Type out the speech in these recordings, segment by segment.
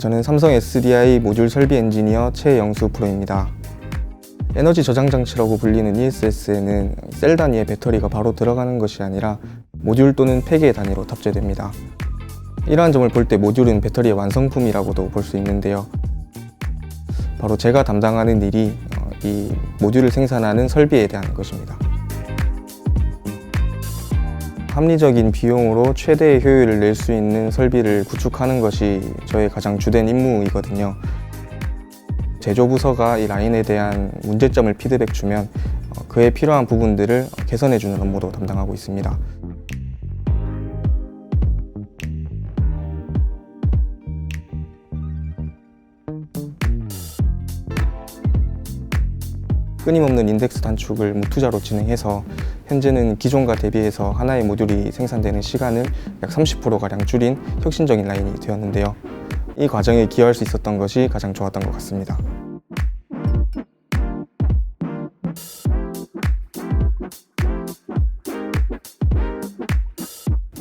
저는 삼성 SDI 모듈 설비 엔지니어 최영수 프로입니다. 에너지 저장 장치라고 불리는 ESS에는 셀 단위의 배터리가 바로 들어가는 것이 아니라 모듈 또는 팩의 단위로 탑재됩니다. 이러한 점을 볼 때 모듈은 배터리의 완성품이라고도 볼 수 있는데요. 바로 제가 담당하는 일이 어, 이 모듈을 생산하는 설비에 대한 것입니다. 합리적인 비용으로 최대의 효율을 낼 수 있는 설비를 구축하는 것이 저의 가장 주된 임무이거든요. 제조부서가 이 라인에 대한 문제점을 피드백 주면 어, 그에 필요한 부분들을 개선해주는 업무도 담당하고 있습니다. 끊임없는 인덱스 단축을 무투자로 진행해서 현재는 기존과 대비해서 하나의 모듈이 생산되는 시간을 약 30%가량 줄인 혁신적인 라인이 되었는데요. 이 과정에 기여할 수 있었던 것이 가장 좋았던 것 같습니다.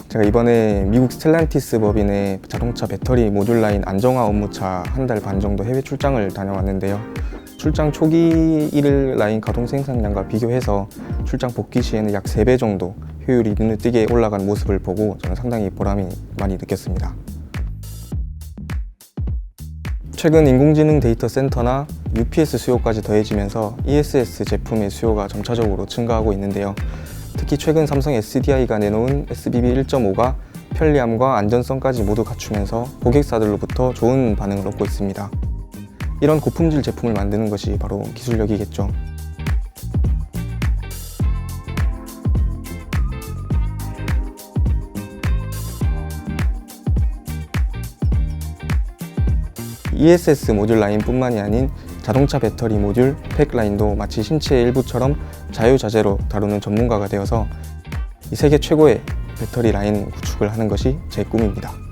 제가 이번에 미국 스텔란티스 법인의 자동차 배터리 모듈 라인 안정화 업무차 한 달 반 정도 해외 출장을 다녀왔는데요. 출장 초기 일 라인 가동 생산량과 비교해서 출장 복귀 시에는 약 3배 정도 효율이 눈에 띄게 올라간 모습을 보고 저는 상당히 보람이 많이 느꼈습니다. 최근 인공지능 데이터 센터나 UPS 수요까지 더해지면서 ESS 제품의 수요가 점차적으로 증가하고 있는데요. 특히 최근 삼성 SDI가 내놓은 SBB 1.5가 편리함과 안전성까지 모두 갖추면서 고객사들로부터 좋은 반응을 얻고 있습니다. 이런 고품질 제품을 만드는 것이 바로 기술력이겠죠. ESS 모듈 라인뿐만이 아닌 자동차 배터리 모듈, 팩 라인도 마치 신체의 일부처럼 자유자재로 다루는 전문가가 되어서 이 세계 최고의 배터리 라인 구축을 하는 것이 제 꿈입니다.